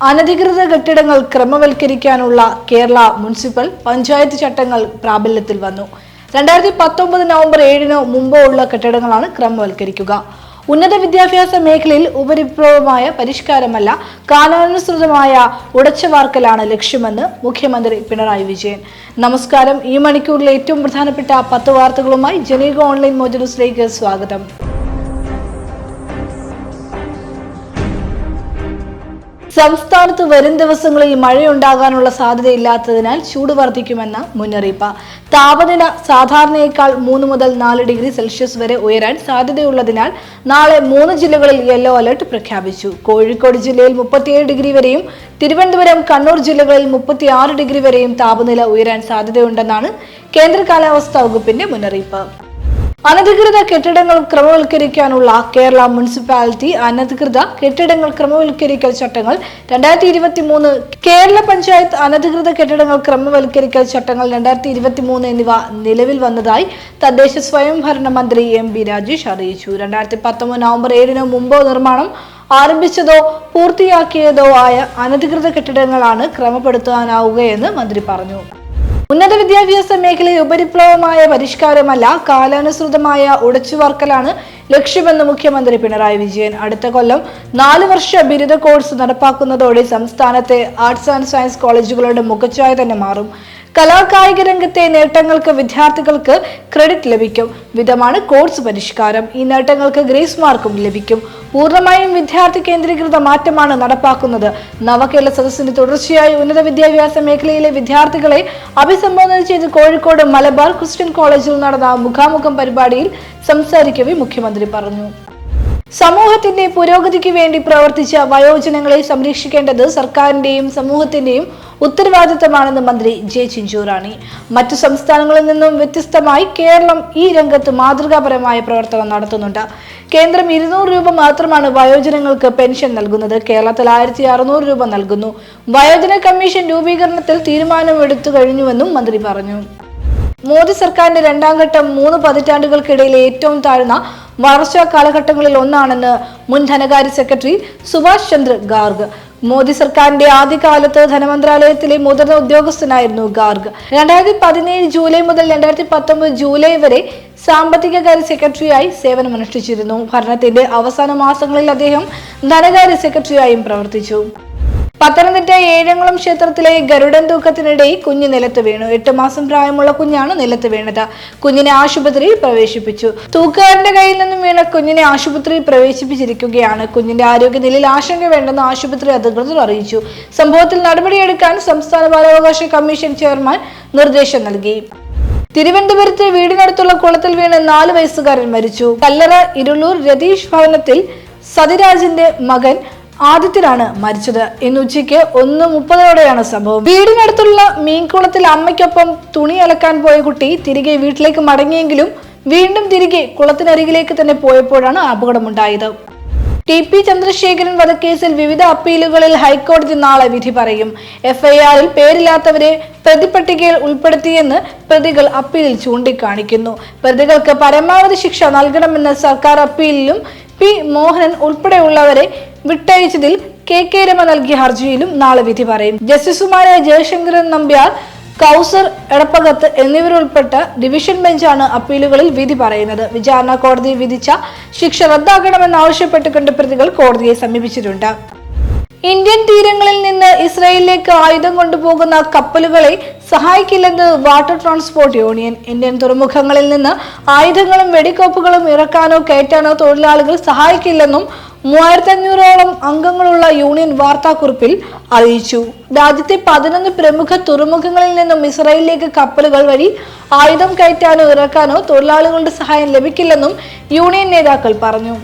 അനധികൃത കെട്ടിടങ്ങൾ ക്രമവൽക്കരിക്കാനുള്ള കേരള മുനിസിപ്പൽ പഞ്ചായത്ത് ചട്ടങ്ങൾ പ്രാബല്യത്തിൽ വന്നു. രണ്ടായിരത്തി പത്തൊമ്പത് നവംബർ ഏഴിന് മുമ്പോ ഉള്ള കെട്ടിടങ്ങളാണ് ക്രമവൽക്കരിക്കുക. ഉന്നത വിദ്യാഭ്യാസ മേഖലയിൽ ഉപരിപ്ലവമായ പരിഷ്കാരമല്ല കാലാനുസൃതമായ ഉടച്ചുവാർക്കലാണ് ലക്ഷ്യമെന്ന് മുഖ്യമന്ത്രി പിണറായി വിജയൻ. നമസ്കാരം. ഈ മണിക്കൂറിലെ ഏറ്റവും പ്രധാനപ്പെട്ട പത്ത് വാർത്തകളുമായി ജനീക ഓൺലൈൻ മോജനസിലേക്ക് സ്വാഗതം. സംസ്ഥാനത്ത് വരും ദിവസങ്ങളിൽ മഴയുണ്ടാകാനുള്ള സാധ്യതയില്ലാത്തതിനാൽ ചൂട് വർദ്ധിക്കുമെന്ന മുന്നറിയിപ്പ്. താപനില സാധാരണയേക്കാൾ മൂന്ന് മുതൽ നാല് ഡിഗ്രി സെൽഷ്യസ് വരെ ഉയരാൻ സാധ്യതയുള്ളതിനാൽ നാളെ മൂന്ന് ജില്ലകളിൽ യെല്ലോ അലർട്ട് പ്രഖ്യാപിച്ചു. കോഴിക്കോട് ജില്ലയിൽ മുപ്പത്തിയേഴ് ഡിഗ്രി വരെയും തിരുവനന്തപുരം കണ്ണൂർ ജില്ലകളിൽ മുപ്പത്തിയാറ് ഡിഗ്രി വരെയും താപനില ഉയരാൻ സാധ്യതയുണ്ടെന്നാണ് കേന്ദ്ര കാലാവസ്ഥാ വകുപ്പിന്റെ മുന്നറിയിപ്പ്. അനധികൃത കെട്ടിടങ്ങൾ ക്രമവൽക്കരിക്കാനുള്ള കേരള മുനിസിപ്പാലിറ്റി അനധികൃത കെട്ടിടങ്ങൾ ക്രമവൽക്കരിക്കൽ ചട്ടങ്ങൾ രണ്ടായിരത്തി ഇരുപത്തി മൂന്ന് കേരള പഞ്ചായത്ത് അനധികൃത കെട്ടിടങ്ങൾ ക്രമവൽക്കരിക്കൽ ചട്ടങ്ങൾ രണ്ടായിരത്തി ഇരുപത്തി മൂന്ന് എന്നിവ നിലവിൽ വന്നതായി തദ്ദേശ സ്വയംഭരണ മന്ത്രി എം ബി രാജേഷ് അറിയിച്ചു. രണ്ടായിരത്തി പത്തൊമ്പത് നവംബർ ഏഴിന് മുമ്പോ നിർമ്മാണം ആരംഭിച്ചതോ പൂർത്തിയാക്കിയതോ ആയ അനധികൃത കെട്ടിടങ്ങളാണ് ക്രമപ്പെടുത്താനാവുകയെന്ന് മന്ത്രി പറഞ്ഞു. ഉന്നത വിദ്യാഭ്യാസ മേഖലയിൽ ഉപരിപ്ലവമായ പരിഷ്കാരമല്ല കാലാനുസൃതമായ ഉടച്ചുവാർക്കലാണ് ലക്ഷ്യമെന്ന് മുഖ്യമന്ത്രി പിണറായി വിജയൻ. അടുത്ത കൊല്ലം നാല് വർഷ ബിരുദ കോഴ്സ് നടപ്പാക്കുന്നതോടെ സംസ്ഥാനത്തെ ആർട്സ് ആൻഡ് സയൻസ് കോളേജുകളുടെ മുഖച്ഛായ തന്നെ മാറും. കലാകായിക രംഗത്തെ നേട്ടങ്ങൾക്ക് വിദ്യാർത്ഥികൾക്ക് ക്രെഡിറ്റ് ലഭിക്കും. വിധമാണ് കോഴ്സ് പരിഷ്കാരം. ഈ നേട്ടങ്ങൾക്ക് ഗ്രേസ് മാർക്കും ലഭിക്കും. പൂർണമായും വിദ്യാർത്ഥി കേന്ദ്രീകൃത മാറ്റമാണ് നടപ്പാക്കുന്നത്. നവകേരള സദസ്സിന് തുടർച്ചയായി ഉന്നത വിദ്യാഭ്യാസ മേഖലയിലെ വിദ്യാർത്ഥികളെ അഭിസംബോധന ചെയ്ത് കോഴിക്കോട് മലബാർ ക്രിസ്ത്യൻ കോളേജിൽ നടന്ന മുഖാമുഖം പരിപാടിയിൽ സംസാരിക്കവെ മുഖ്യമന്ത്രി പറഞ്ഞു. സമൂഹത്തിന്റെ പുരോഗതിക്ക് വേണ്ടി പ്രവർത്തിച്ച വയോജനങ്ങളെ സംരക്ഷിക്കേണ്ടത് സർക്കാരിന്റെയും സമൂഹത്തിന്റെയും ഉത്തരവാദിത്തമാണെന്ന് മന്ത്രി ജെ ചിഞ്ചൂറാണി. മറ്റു സംസ്ഥാനങ്ങളിൽ നിന്നും വ്യത്യസ്തമായി കേരളം ഈ രംഗത്ത് മാതൃകാപരമായ പ്രവർത്തനം നടത്തുന്നുണ്ട്. കേന്ദ്രം ഇരുന്നൂറ് രൂപ മാത്രമാണ് വയോജനങ്ങൾക്ക് പെൻഷൻ നൽകുന്നത്. കേരളത്തിൽ ആയിരത്തി അറുന്നൂറ് രൂപ നൽകുന്നു. വയോജന കമ്മീഷൻ രൂപീകരണത്തിൽ തീരുമാനമെടുത്തു കഴിഞ്ഞുവെന്നും മന്ത്രി പറഞ്ഞു. മോദി സർക്കാരിന്റെ രണ്ടാം ഘട്ടം മൂന്ന് പതിറ്റാണ്ടുകൾക്കിടയിലെ ഏറ്റവും താഴ്ന്ന വളർച്ചാ കാലഘട്ടങ്ങളിൽ ഒന്നാണെന്ന് മുൻ ധനകാര്യ സെക്രട്ടറി സുഭാഷ് ചന്ദ്ര ഗാർഗ്. മോദി സർക്കാരിന്റെ ആദ്യകാലത്ത് ധനമന്ത്രാലയത്തിലെ മുതിർന്ന ഉദ്യോഗസ്ഥനായിരുന്നു ഗാർഗ്. രണ്ടായിരത്തി പതിനേഴ് ജൂലൈ മുതൽ രണ്ടായിരത്തി പത്തൊമ്പത് ജൂലൈ വരെ സാമ്പത്തികകാര്യ സെക്രട്ടറിയായി സേവനമനുഷ്ഠിച്ചിരുന്നു. ഭരണത്തിന്റെ അവസാന മാസങ്ങളിൽ അദ്ദേഹം ധനകാര്യ സെക്രട്ടറിയായും പ്രവർത്തിച്ചു. പത്തനംതിട്ട ഏഴംകുളം ക്ഷേത്രത്തിലെ ഗരുഡൻ തൂക്കത്തിനിടെ കുഞ്ഞ് നിലത്ത് വീണു. എട്ട് മാസം പ്രായമുള്ള കുഞ്ഞാണ് നിലത്ത് വീണത്. കുഞ്ഞിനെ ആശുപത്രിയിൽ പ്രവേശിപ്പിച്ചു. തൂക്കുകാരന്റെ കയ്യിൽ നിന്നും വീണ കുഞ്ഞിനെ ആശുപത്രിയിൽ പ്രവേശിപ്പിച്ചിരിക്കുകയാണ്. കുഞ്ഞിന്റെ ആരോഗ്യനിലയിൽ ആശങ്ക വേണ്ടെന്ന് ആശുപത്രി അധികൃതർ അറിയിച്ചു. സംഭവത്തിൽ നടപടിയെടുക്കാൻ സംസ്ഥാന ബാലാവകാശ കമ്മീഷൻ ചെയർമാൻ നിർദ്ദേശം നൽകി. തിരുവനന്തപുരത്ത് വീടിനടുത്തുള്ള കുളത്തിൽ വീണ് നാല് വയസ്സുകാരൻ മരിച്ചു. കല്ലറ ഇരുളൂർ രതീഷ് ഭവനത്തിൽ സതിരാജിന്റെ മകൻ ആദിത്യനാണ് മരിച്ചത്. ഇന്ന് ഉച്ചയ്ക്ക് ഒന്ന് മുപ്പതോടെയാണ് സംഭവം. വീടിനടുത്തുള്ള മീൻകുളത്തിൽ അമ്മയ്ക്കൊപ്പം തുണി അലക്കാൻ പോയ കുട്ടി തിരികെ വീട്ടിലേക്ക് മടങ്ങിയെങ്കിലും വീണ്ടും തിരികെ കുളത്തിനരികിലേക്ക് തന്നെ പോയപ്പോഴാണ് അപകടമുണ്ടായത്. ടി പി ചന്ദ്രശേഖരൻ വധക്കേസിൽ വിവിധ അപ്പീലുകളിൽ ഹൈക്കോടതി നാളെ വിധി പറയും. എഫ്ഐആറിൽ പേരില്ലാത്തവരെ പ്രതിപട്ടികയിൽ ഉൾപ്പെടുത്തിയെന്ന് പ്രതികൾ അപ്പീലിൽ ചൂണ്ടിക്കാണിക്കുന്നു. പ്രതികൾക്ക് പരമാവധി ശിക്ഷ നൽകണമെന്ന് സർക്കാർ അപ്പീലിലും പി മോഹനൻ ഉൾപ്പെടെയുള്ളവരെ വിട്ടയച്ചതിൽ കെ കെ രമ നൽകിയ ഹർജിയിലും നാളെ വിധി പറയും. ജസ്റ്റിസുമാരായ ജയശങ്കരൻ നമ്പ്യാർ കൗസർ എടപ്പകത്ത് എന്നിവരുൾപ്പെട്ട ഡിവിഷൻ ബെഞ്ചാണ് അപ്പീലുകളിൽ വിധി പറയുന്നത്. വിചാരണ കോടതി വിധിച്ച ശിക്ഷ റദ്ദാക്കണമെന്നാവശ്യപ്പെട്ടുകൊണ്ട് പ്രതികൾ കോടതിയെ സമീപിച്ചിട്ടുണ്ട്. ഇന്ത്യൻ തീരങ്ങളിൽ ഇസ്രയേലിലേക്ക് ആയുധം കൊണ്ടുപോകുന്ന കപ്പലുകളെ സഹായിക്കില്ലെന്ന് വാട്ടർ ട്രാൻസ്പോർട്ട് യൂണിയൻ. ഇന്ത്യൻ തുറമുഖങ്ങളിൽ നിന്ന് ആയുധങ്ങളും വെടിക്കോപ്പുകളും ഇറക്കാനോ കയറ്റാനോ തൊഴിലാളികൾ സഹായിക്കില്ലെന്നും മൂവായിരത്തി അഞ്ഞൂറോളം അംഗങ്ങളുള്ള യൂണിയൻ വാർത്താക്കുറിപ്പിൽ അറിയിച്ചു. രാജ്യത്തെ പതിനൊന്ന് പ്രമുഖ തുറമുഖങ്ങളിൽ നിന്നും ഇസ്രായേലിലേക്ക് കപ്പലുകൾ വഴി ആയുധം കയറ്റാനോ ഇറക്കാനോ തൊഴിലാളികളുടെ സഹായം ലഭിക്കില്ലെന്നും യൂണിയൻ നേതാക്കൾ പറഞ്ഞു.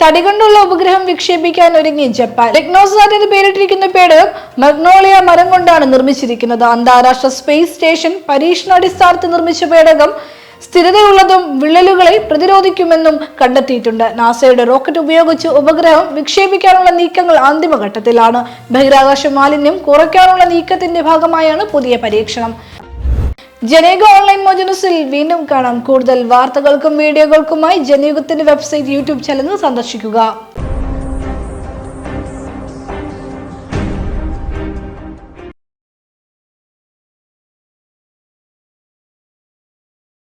തടി കൊണ്ടുള്ള ഉപഗ്രഹം വിക്ഷേപിക്കാൻ ഒരുങ്ങി ജപ്പാൻ. ടെക്നോസാറ്റ് എന്ന് പേരിട്ടിരിക്കുന്ന പേടകം മഗ്നോളിയ മരം കൊണ്ടാണ് നിർമ്മിച്ചിരിക്കുന്നത്. അന്താരാഷ്ട്ര സ്പേസ് സ്റ്റേഷൻ പരീക്ഷണാടിസ്ഥാനത്ത് നിർമ്മിച്ച പേടകം സ്ഥിരതയുള്ളതും വിള്ളലുകളെ പ്രതിരോധിക്കുമെന്നും കണ്ടെത്തിയിട്ടുണ്ട്. നാസയുടെ റോക്കറ്റ് ഉപയോഗിച്ച് ഉപഗ്രഹം വിക്ഷേപിക്കാനുള്ള നീക്കങ്ങൾ അന്തിമഘട്ടത്തിലാണ്. ബഹിരാകാശ മാലിന്യം കുറയ്ക്കാനുള്ള നീക്കത്തിന്റെ ഭാഗമായാണ് പുതിയ പരീക്ഷണം. ജനയുഗ ഓൺലൈൻ മോജനസിൽ വീണ്ടും കാണാം. കൂടുതൽ വാർത്തകൾക്കും വീഡിയോകൾക്കുമായി ജനയുഗത്തിന്റെ വെബ്സൈറ്റ് യൂട്യൂബ് ചാനൽ സന്ദർശിക്കുക.